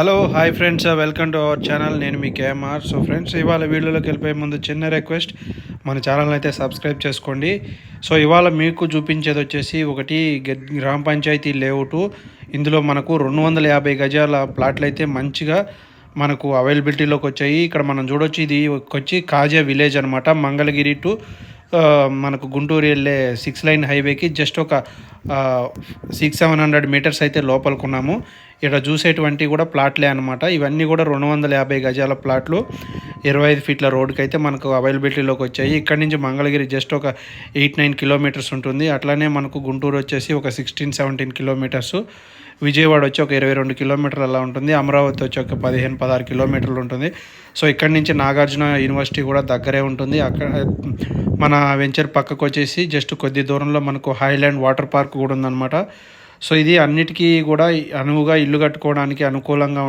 Hello hi friends welcome to our channel నేను మీ KMR so friends ఇవాళ వీడియోలోకి వెళ్ళిపోయే ముందు చిన్న రిక్వెస్ట్ మన ఛానల్ అయితే సబ్స్క్రైబ్ చేసుకోండి. సో ఇవాళ మీకు చూపించేది వచ్చేసి ఒకటి గ్రామ పంచాయతీ లేఅవుట్ ఇందులో మనకు రెండు వందల యాభై గజాల ప్లాట్లు అయితే మంచిగా మనకు అవైలబిలిటీలోకి వచ్చాయి. ఇక్కడ మనం చూడొచ్చు ఇది వచ్చి కాజా విలేజ్ అనమాట మంగళగిరి టు మనకు గుంటూరు వెళ్ళే సిక్స్ లైన్ హైవేకి జస్ట్ ఒక సిక్స్ సెవెన్ హండ్రెడ్ మీటర్స్ అయితే లోపలికున్నాము. ఇక్కడ చూసేటువంటి కూడా ప్లాట్లే అనమాట ఇవన్నీ కూడా రెండు వందల యాభై గజాల ప్లాట్లు ఇరవై ఐదు ఫీట్ల రోడ్డుకి అయితే మనకు అవైలబిలిటీలోకి వచ్చాయి. ఇక్కడ నుంచి మంగళగిరి జస్ట్ ఒక ఎయిట్ నైన్ కిలోమీటర్స్ ఉంటుంది. అట్లానే మనకు గుంటూరు వచ్చేసి ఒక సిక్స్టీన్ సెవెంటీన్ కిలోమీటర్స్. విజయవాడ వచ్చి ఒక ఇరవై రెండు కిలోమీటర్లు అలా ఉంటుంది. అమరావతి వచ్చి ఒక పదిహేను పదహారు కిలోమీటర్లు ఉంటుంది. సో ఇక్కడి నుంచి నాగార్జున యూనివర్సిటీ కూడా దగ్గరే ఉంటుంది. అక్కడ మన వెంచర్ పక్కకు వచ్చేసి జస్ట్ కొద్ది దూరంలో మనకు హైలాండ్ వాటర్ పార్క్ కూడా ఉందన్నమాట. సో ఇది అన్నిటికీ కూడా అనువుగా ఇల్లు కట్టుకోవడానికి అనుకూలంగా